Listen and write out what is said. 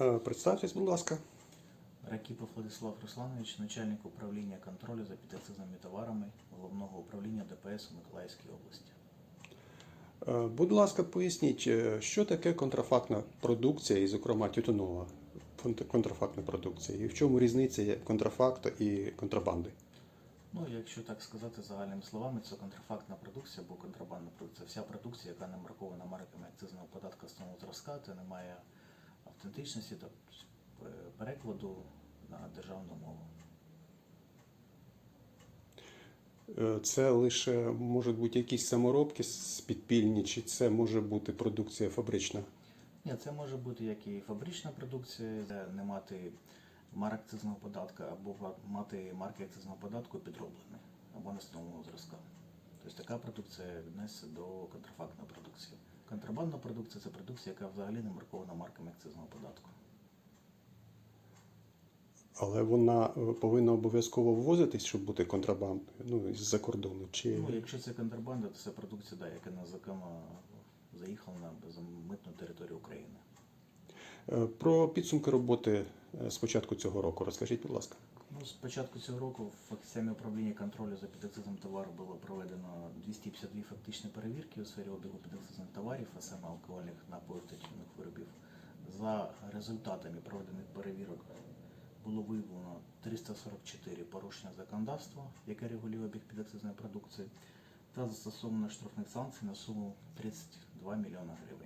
Е, Представтесь, будь ласка. Ракіпов Владислав Русланович, начальник управління контролю за підакцизними товарами Головного управління ДПС у Миколаївській області. Е, Будь ласка, поясніть, е, що таке контрафактна продукція, і, зокрема, тютюнова контрафактна продукція, і в чому різниця є контрафакту і контрабанди? Ну, якщо так сказати загальними словами, це контрафактна продукція або контрабандна продукція. Вся продукція, яка не маркована марками акцизного податку основного зразка, та не має автентичності та е, перекладу на державну мову. Е, Це лише можуть бути якісь саморобки з- підпільні, чи це може бути продукція фабрична? Ні, це може бути як і фабрична продукція, де не мати марок акцизного податку, або мати марки акцизного податку підроблені, або на основного зразка. Тобто така продукція відноситься до контрафактної продукції. Контрабандна продукція це продукція, яка взагалі не маркована марками акцизного податку. Але вона е, повинна обов'язково ввозитись, щоб бути контрабандою, ну, з-за кордону. Чи... Ну, якщо це контрабанда, то це продукція, да, яка незаконно заїхала на безмитну територію України. Е, Про підсумки роботи з початку цього року розкажіть, будь ласка. Ну, з початку цього року в системі управління контролю за підакцизом товару було проведено 252 фактичні перевірки у сфері обігу підакцизних товарів, а саме алкогольних напоїв та тютюних виробів. За результатами проведених перевірок було виявлено 344 порушення законодавства, яке регулює обіг підакцизної продукції, та застосовано штрафних санкцій на суму 32 мільйони гривень.